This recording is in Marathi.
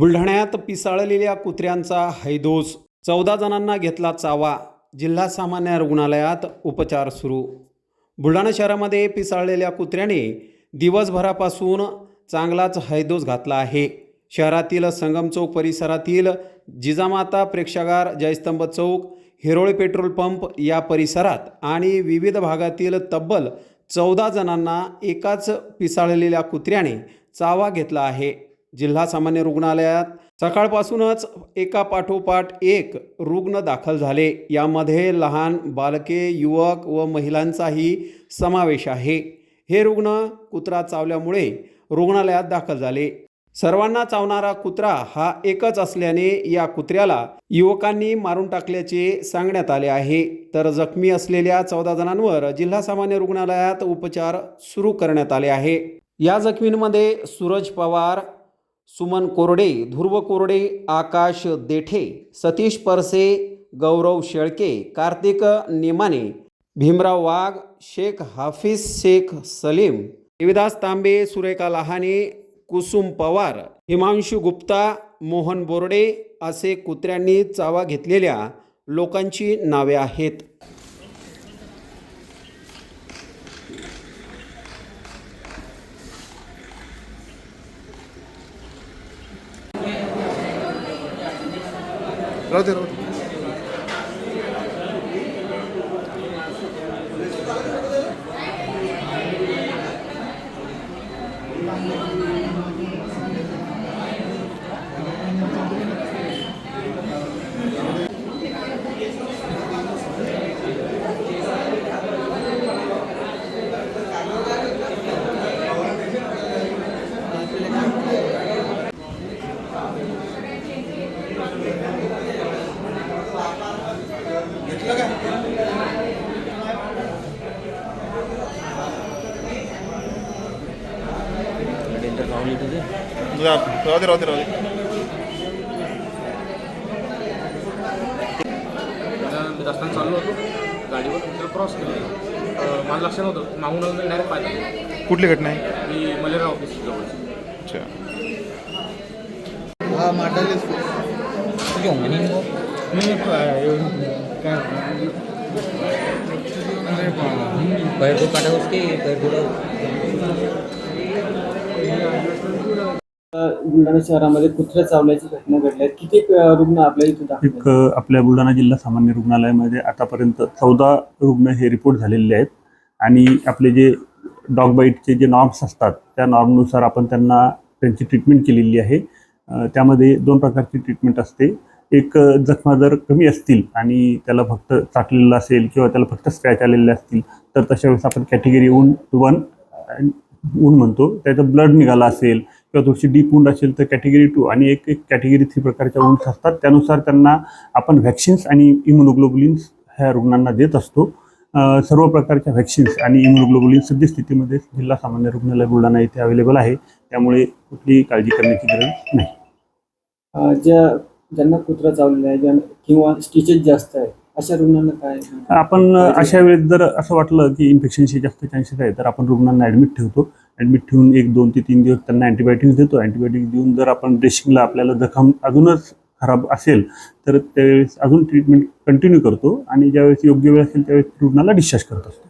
बुलढाण्यात पिसाळलेल्या कुत्र्यांचा हैदोस चौदा जणांना घेतला चावा. जिल्हा सामान्य रुग्णालयात उपचार सुरू. बुलढाणा शहरामध्ये पिसाळलेल्या कुत्र्याने दिवसभरापासून चांगलाच हैदोस घातला आहे. शहरातील संगम चौक परिसरातील जिजामाता प्रेक्षागार जयस्तंभ चौक हिरोळे पेट्रोल पंप या परिसरात आणि विविध भागातील तब्बल चौदा जणांना एकाच पिसाळलेल्या कुत्र्याने चावा घेतला आहे. जिल्हा सामान्य रुग्णालयात सकाळपासूनच एका पाठोपाठ एक रुग्ण दाखल झाले. यामध्ये लहान बालके युवक व महिलांचाही समावेश आहे. हे रुग्ण कुत्रा चावल्यामुळे रुग्णालयात दाखल झाले. सर्वांना चावणारा कुत्रा हा एकच असल्याने या कुत्र्याला युवकांनी मारून टाकल्याचे सांगण्यात आले आहे. तर जखमी असलेल्या चौदा जणांवर जिल्हा सामान्य रुग्णालयात उपचार सुरू करण्यात आले आहे. या जखमींमध्ये सूरज पवार सुमन कोरडे ध्रुव कोरडे आकाश देठे सतीश परसे गौरव शेळके कार्तिक नेमाने भीमराव वाघ शेख हाफिज शेख सलीम देविदास तांबे सुरेखा लहाने कुसुम पवार हिमांशु गुप्ता मोहन बोर्डे असे कुत्र्यांनी चावा घेतलेल्या लोकांची नावे आहेत. राहू दे राहू दे जा, राहू दे राहू दे राहू दे. मी रस्त्याने चाललो होतो. गाडीवर तर क्रॉस केलं. माझं लक्ष नव्हतं. मागून आलं डायरेक्ट पाहिजे कुठली घटना आहे? मी मलेरिया ऑफिस जवळ अच्छा. पैर को काटा उसके पैर को बुलढाणा शहरामध्ये कुत्र्या चावल्याची घटना घडल्या किती रुग्ण आपल्या इथे एक आपल्या बुलढाणा जिल्हा सामान्य रुग्णालयामध्ये आतापर्यंत चौदा रुग्ण हे रिपोर्ट झालेले आहेत. आणि आपले जे डॉग बाईटचे जे नॉर्म्स असतात त्या नॉर्मनुसार आपण त्यांना त्यांची ट्रीटमेंट केलेली आहे. त्यामध्ये दोन प्रकारची ट्रीटमेंट असते. एक जखमा जर कमी असतील आणि त्याला फक्त चाटलेलं असेल किंवा त्याला फक्त स्क्रॅच आलेले असतील तर तशा वेळेस आपण कॅटेगरी ऊन वन ऊन म्हणतो त्याचं ब्लड निघाला असेल किंवा थोडीशी डीप ऊंड असेल तर कॅटेगरी टू आणि एक एक कॅटेगरी थ्री प्रकारच्या वूंड्स असतात. त्यानुसार त्यांना आपण व्हॅक्सिन्स आणि इम्युनोग्लोबुलिन्स ह्या रुग्णांना देत असतो. सर्व प्रकारच्या व्हॅक्सिन्स आणि इम्युनोग्लोबुलिन सद्यस्थितीमध्ये जिल्हा सामान्य रुग्णालय बुलढाणा येथे अवेलेबल आहे. त्यामुळे कुठलीही काळजी करण्याची गरज नाही. ज्या ज्यांना कुत्रा चावलेला आहे ज्यांना किंवा स्टिचेस जास्त आहे अशा रुग्णांना काय आपण अशा वेळेस जर असं वाटलं की इन्फेक्शनचे जास्त चान्सेस आहे तर आपण रुग्णांना ॲडमिट ठेवतो. ॲडमिट ठेवून एक दोन ते तीन दिवस त्यांना अँटीबायोटिक्स देतो. अँटीबायोटिक्स देऊन जर आपण ड्रेसिंगला आपल्याला जखम अजूनच खराब असेल तर त्यावेळेस अजून ट्रीटमेंट कंटिन्यू करतो आणि ज्यावेळेस योग्य वेळ असेल त्यावेळेस रुग्णाला डिस्चार्ज करत असतो.